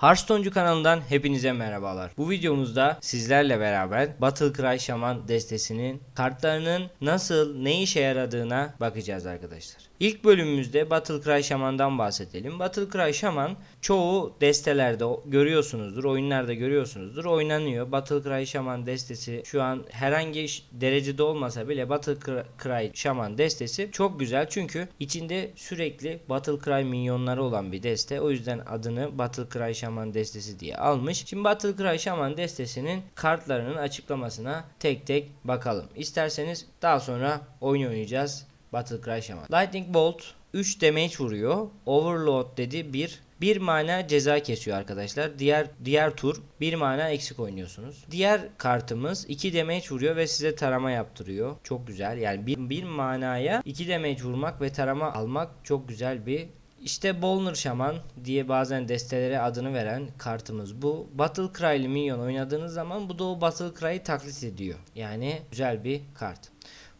Hearthstone'cu kanalından hepinize merhabalar. Bu videomuzda sizlerle beraber Battle Cry Shaman destesinin kartlarının nasıl, ne işe yaradığına bakacağız arkadaşlar. İlk bölümümüzde Battle Cry Shaman'dan bahsedelim. Battle Cry Shaman çoğu destelerde görüyorsunuzdur, oyunlarda görüyorsunuzdur, oynanıyor. Battle Cry Shaman destesi şu an herhangi derecede olmasa bile Battle Cry- Shaman destesi çok güzel çünkü içinde sürekli Battle Cry minyonları olan bir deste. O yüzden adını Battle Cry Shaman destesi diye almış. Şimdi Battle Cry Shaman destesinin kartlarının açıklamasına tek tek bakalım. İsterseniz daha sonra oyun oynayacağız. Battle Cry Shaman. Lightning Bolt 3 damage vuruyor. Overload dedi 1. Bir mana ceza kesiyor arkadaşlar. Diğer diğer tur bir mana eksik oynuyorsunuz. Diğer kartımız 2 damage vuruyor ve size tarama yaptırıyor. Çok güzel. Yani bir, bir manaya 2 damage vurmak ve tarama almak çok güzel bir işte Bolner Şaman diye bazen destelere adını veren kartımız bu. Battle Cry'li minyon oynadığınız zaman bu da o Battle Cry'ı taklit ediyor. Yani güzel bir kart.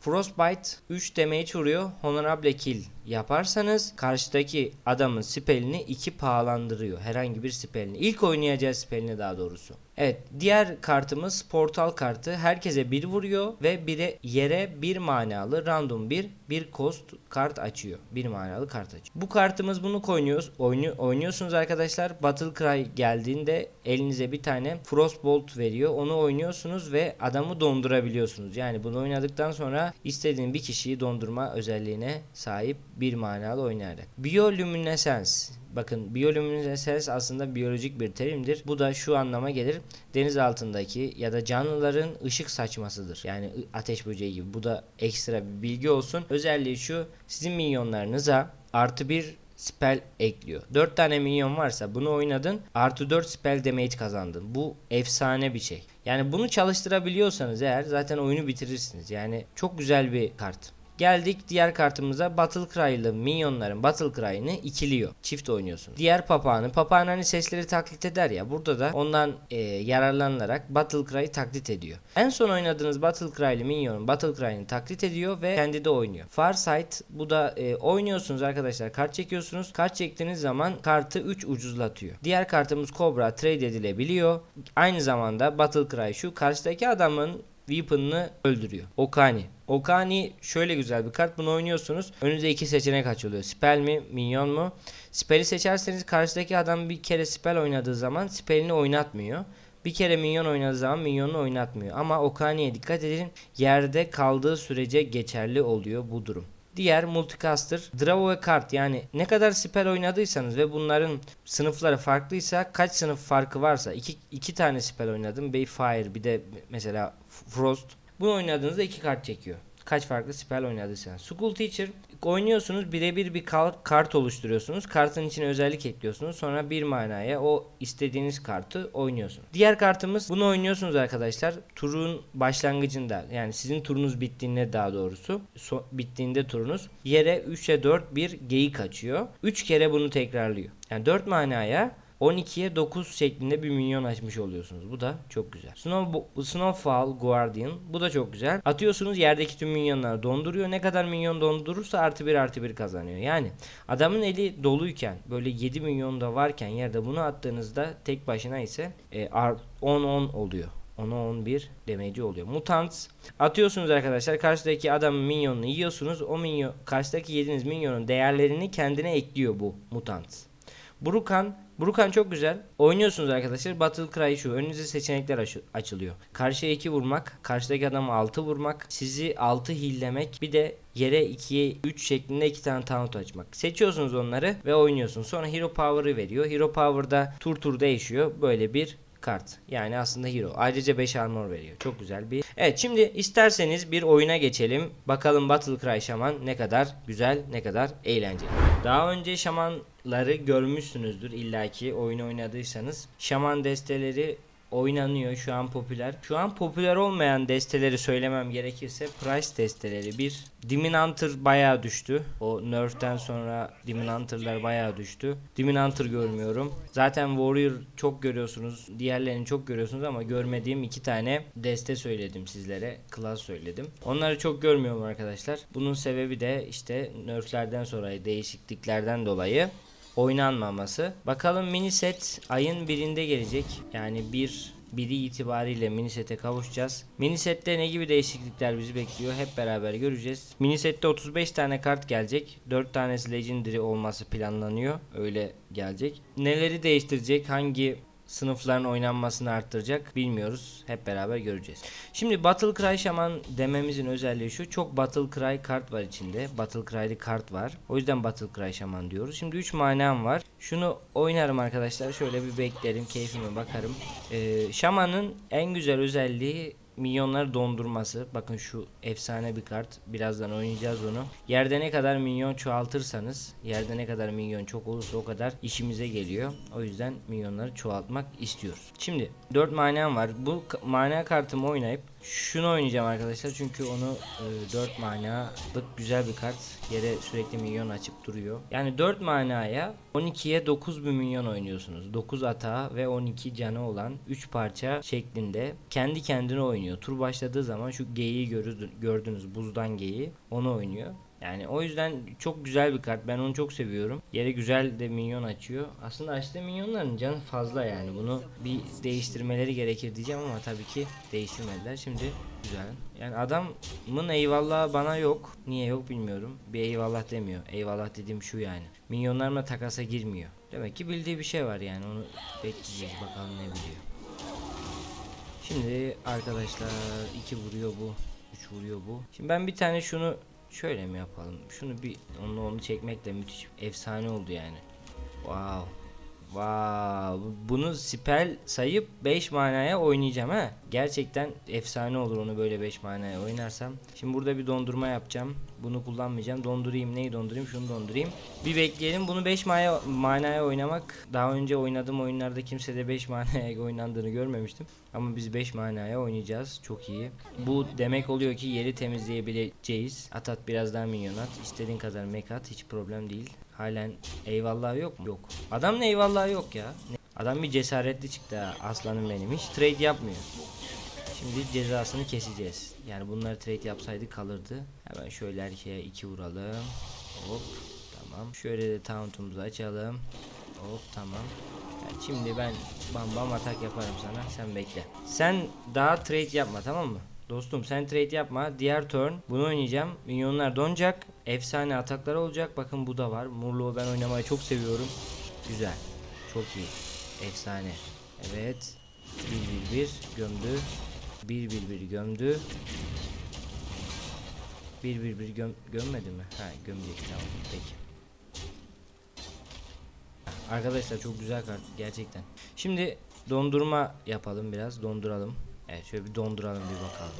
Frostbite 3 damage vuruyor. Honorable kill yaparsanız karşıdaki adamın spellini 2 pahalandırıyor. Herhangi bir spellini. İlk oynayacağı spellini daha doğrusu. Evet diğer kartımız portal kartı. Herkese 1 vuruyor ve bire, yere 1 manalı random 1 bir cost kart açıyor. 1 manalı kart açıyor. Bu kartımız bunu oynuyoruz. Oynu, oynuyorsunuz arkadaşlar. Battle Cry geldiğinde elinize bir tane Frostbolt veriyor. Onu oynuyorsunuz ve adamı dondurabiliyorsunuz. Yani bunu oynadıktan sonra istediğin bir kişiyi dondurma özelliğine sahip bir manalı oynayarak. Bioluminescence Bakın biyolüminescens aslında biyolojik bir terimdir. Bu da şu anlama gelir. Deniz altındaki ya da canlıların ışık saçmasıdır. Yani ateş böceği gibi. Bu da ekstra bir bilgi olsun. Özelliği şu. Sizin minyonlarınıza artı bir spell ekliyor. 4 tane minyon varsa bunu oynadın. Artı 4 spell damage kazandın. Bu efsane bir şey. Yani bunu çalıştırabiliyorsanız eğer zaten oyunu bitirirsiniz. Yani çok güzel bir kart. Geldik diğer kartımıza Battle Cry'lı minyonların Battle Cry'ını ikiliyor. Çift oynuyorsun. Diğer papağanı. Papağan hani sesleri taklit eder ya. Burada da ondan e, yararlanarak Battle Cry'ı taklit ediyor. En son oynadığınız Battle Cry'lı minyonun Battle Cry'ını taklit ediyor ve kendi de oynuyor. Farsight bu da e, oynuyorsunuz arkadaşlar. Kart çekiyorsunuz. Kart çektiğiniz zaman kartı 3 ucuzlatıyor. Diğer kartımız Cobra trade edilebiliyor. Aynı zamanda Battle Cry şu karşıdaki adamın Weapon'ını öldürüyor. Okani. Okani şöyle güzel bir kart. Bunu oynuyorsunuz. Önünüze iki seçenek açılıyor. Spell mi, minyon mu? Spell'i seçerseniz karşıdaki adam bir kere spell oynadığı zaman spell'ini oynatmıyor. Bir kere minyon oynadığı zaman minyonunu oynatmıyor. Ama Okani'ye dikkat edin. Yerde kaldığı sürece geçerli oluyor bu durum. Diğer multicaster draw ve kart yani ne kadar spell oynadıysanız ve bunların sınıfları farklıysa kaç sınıf farkı varsa iki, iki tane spell oynadım. Bir fire bir de mesela frost. Bunu oynadığınızda iki kart çekiyor. Kaç farklı spell oynadıysanız. School Teacher oynuyorsunuz birebir bir kart oluşturuyorsunuz. Kartın içine özellik ekliyorsunuz. Sonra bir manaya o istediğiniz kartı oynuyorsunuz. Diğer kartımız bunu oynuyorsunuz arkadaşlar. Turun başlangıcında yani sizin turunuz bittiğinde daha doğrusu so- bittiğinde turunuz yere 3'e 4 bir geyik açıyor. 3 kere bunu tekrarlıyor. Yani 4 manaya 12'ye 9 şeklinde bir minyon açmış oluyorsunuz. Bu da çok güzel. Snow, Snowfall Guardian. Bu da çok güzel. Atıyorsunuz yerdeki tüm minyonları donduruyor. Ne kadar minyon dondurursa artı bir artı bir kazanıyor. Yani adamın eli doluyken böyle 7 milyon da varken yerde bunu attığınızda tek başına ise e, 10-10 oluyor. 10'a 11 demeci oluyor. Mutants atıyorsunuz arkadaşlar. Karşıdaki adamın minyonunu yiyorsunuz. O minyon karşıdaki yediğiniz minyonun değerlerini kendine ekliyor bu Mutants. Brukan Brukan çok güzel. Oynuyorsunuz arkadaşlar. Battle Cry şu. Önünüze seçenekler aç- açılıyor. Karşıya 2 vurmak. Karşıdaki adamı 6 vurmak. Sizi 6 hillemek. Bir de yere 2'ye 3 şeklinde 2 tane taunt açmak. Seçiyorsunuz onları ve oynuyorsunuz. Sonra Hero Power'ı veriyor. Hero Power'da tur tur değişiyor. Böyle bir kart. Yani aslında hero. Ayrıca 5 armor veriyor. Çok güzel bir. Evet şimdi isterseniz bir oyuna geçelim. Bakalım Battle Cry Shaman ne kadar güzel, ne kadar eğlenceli. Daha önce şamanları görmüşsünüzdür illaki oyun oynadıysanız. Şaman desteleri oynanıyor şu an popüler. Şu an popüler olmayan desteleri söylemem gerekirse Price desteleri bir. Demon Hunter bayağı düştü. O nerf'ten sonra Demon Hunter'lar bayağı düştü. Demon Hunter görmüyorum. Zaten Warrior çok görüyorsunuz. Diğerlerini çok görüyorsunuz ama görmediğim iki tane deste söyledim sizlere. Class söyledim. Onları çok görmüyorum arkadaşlar. Bunun sebebi de işte nerf'lerden sonra değişikliklerden dolayı oynanmaması. Bakalım mini set ayın birinde gelecek. Yani bir biri itibariyle mini sete kavuşacağız. Mini sette ne gibi değişiklikler bizi bekliyor hep beraber göreceğiz. Mini sette 35 tane kart gelecek. 4 tanesi legendary olması planlanıyor. Öyle gelecek. Neleri değiştirecek? Hangi sınıfların oynanmasını arttıracak bilmiyoruz. Hep beraber göreceğiz. Şimdi Battle Cry Shaman dememizin özelliği şu. Çok Battle Cry kart var içinde. Battle Cry'li kart var. O yüzden Battle Cry Shaman diyoruz. Şimdi 3 manam var. Şunu oynarım arkadaşlar. Şöyle bir beklerim. Keyfime bakarım. Ee, Shaman'ın en güzel özelliği minyonları dondurması. Bakın şu efsane bir kart. Birazdan oynayacağız onu. Yerde ne kadar minyon çoğaltırsanız, yerde ne kadar minyon çok olursa o kadar işimize geliyor. O yüzden minyonları çoğaltmak istiyoruz. Şimdi 4 manam var. Bu mana kartımı oynayıp şunu oynayacağım arkadaşlar. Çünkü onu e, 4 manalık güzel bir kart. Yere sürekli minyon açıp duruyor. Yani 4 manaya 12'ye 9 bir minyon oynuyorsunuz. 9 atağı ve 12 canı olan 3 parça şeklinde kendi kendine oynuyor. Tur başladığı zaman şu görürdü- gördünüz buzdan geyiği onu oynuyor. Yani o yüzden çok güzel bir kart. Ben onu çok seviyorum. Yere güzel de minyon açıyor. Aslında açtığı minyonların canı fazla yani. Bunu bir değiştirmeleri gerekir diyeceğim ama tabii ki değiştirmediler. Şimdi güzel. Yani adamın eyvallahı bana yok. Niye yok bilmiyorum. Bir eyvallah demiyor. Eyvallah dediğim şu yani. Minyonlarla takasa girmiyor. Demek ki bildiği bir şey var yani. Onu bekleyeceğiz bakalım ne biliyor. Şimdi arkadaşlar iki vuruyor bu. 3 vuruyor bu. Şimdi ben bir tane şunu şöyle mi yapalım? Şunu bir onu onu çekmek de müthiş efsane oldu yani. Wow. Wow. Bu- Bunu spell sayıp 5 manaya oynayacağım ha. Gerçekten efsane olur onu böyle 5 manaya oynarsam. Şimdi burada bir dondurma yapacağım. Bunu kullanmayacağım. Dondurayım. Neyi dondurayım? Şunu dondurayım. Bir bekleyelim. Bunu 5 manaya, manaya oynamak daha önce oynadığım oyunlarda kimse de 5 manaya oynandığını görmemiştim. Ama biz 5 manaya oynayacağız. Çok iyi. Bu demek oluyor ki yeri temizleyebileceğiz. At at biraz daha minyon at. İstediğin kadar mek at. Hiç problem değil. Halen eyvallah yok mu? Yok. Adam ne eyvallah yok ya. Adam bir cesaretli çıktı ha. Aslanım benim. Hiç trade yapmıyor. Şimdi cezasını keseceğiz. Yani bunları trade yapsaydı kalırdı. Hemen şöyle erkeğe 2 vuralım. Hop. Tamam. Şöyle de tauntumuzu açalım. Hop tamam. Yani şimdi ben bam bam atak yaparım sana. Sen bekle. Sen daha trade yapma tamam mı? Dostum sen trade yapma. Diğer turn bunu oynayacağım. Minyonlar donacak. Efsane ataklar olacak. Bakın bu da var. Murluğu ben oynamayı çok seviyorum. Güzel. Çok iyi. Efsane. Evet. 1 1 1 gömdü. 1 1 1 gömdü. 1 1 1 göm gömmedi mi? Ha gömecek tamam peki. Arkadaşlar çok güzel kart gerçekten. Şimdi dondurma yapalım biraz donduralım. Evet şöyle bir donduralım bir bakalım.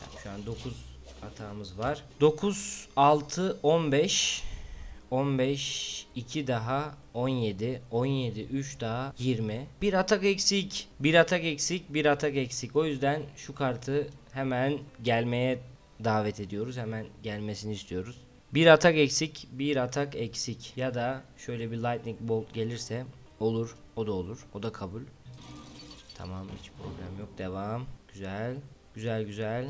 Tamam, şu an 9 atağımız var. 9 6 15 15 2 daha 17 17 3 daha 20 bir atak eksik bir atak eksik bir atak eksik. O yüzden şu kartı hemen gelmeye davet ediyoruz. Hemen gelmesini istiyoruz. Bir atak eksik bir atak eksik. Ya da şöyle bir lightning bolt gelirse olur o da olur. O da kabul. Tamam hiç problem yok. Devam. Güzel güzel güzel.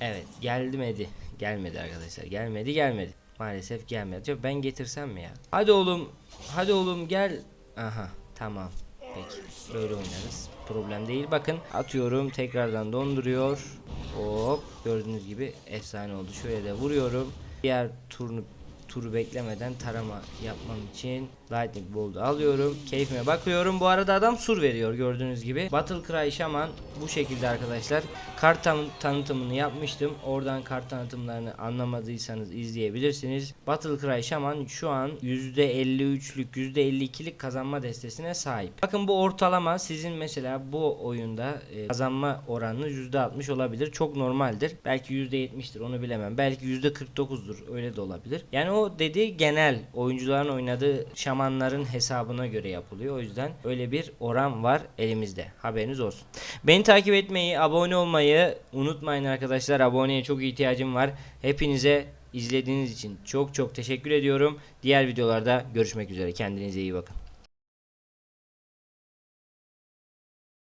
Evet gelmedi. Gelmedi arkadaşlar. Gelmedi gelmedi. Maalesef gelmedi. Acaba ben getirsem mi ya? Hadi oğlum. Hadi oğlum gel. Aha tamam. Peki. Böyle oynarız. Problem değil. Bakın atıyorum. Tekrardan donduruyor. Hop. Gördüğünüz gibi efsane oldu. Şöyle de vuruyorum. Diğer turnu turu beklemeden tarama yapmam için Lightning Bolt'u alıyorum. Keyfime bakıyorum. Bu arada adam sur veriyor gördüğünüz gibi. Battle Cry Shaman bu şekilde arkadaşlar. Kart tan- tanıtımını yapmıştım. Oradan kart tanıtımlarını anlamadıysanız izleyebilirsiniz. Battle Cry Shaman şu an %53'lük %52'lik kazanma destesine sahip. Bakın bu ortalama sizin mesela bu oyunda e, kazanma oranı %60 olabilir. Çok normaldir. Belki %70'tir onu bilemem. Belki %49'dur öyle de olabilir. Yani o dediği genel oyuncuların oynadığı şamanların hesabına göre yapılıyor. O yüzden öyle bir oran var elimizde. Haberiniz olsun. Beni takip etmeyi, abone olmayı unutmayın arkadaşlar. Aboneye çok ihtiyacım var. Hepinize izlediğiniz için çok çok teşekkür ediyorum. Diğer videolarda görüşmek üzere. Kendinize iyi bakın.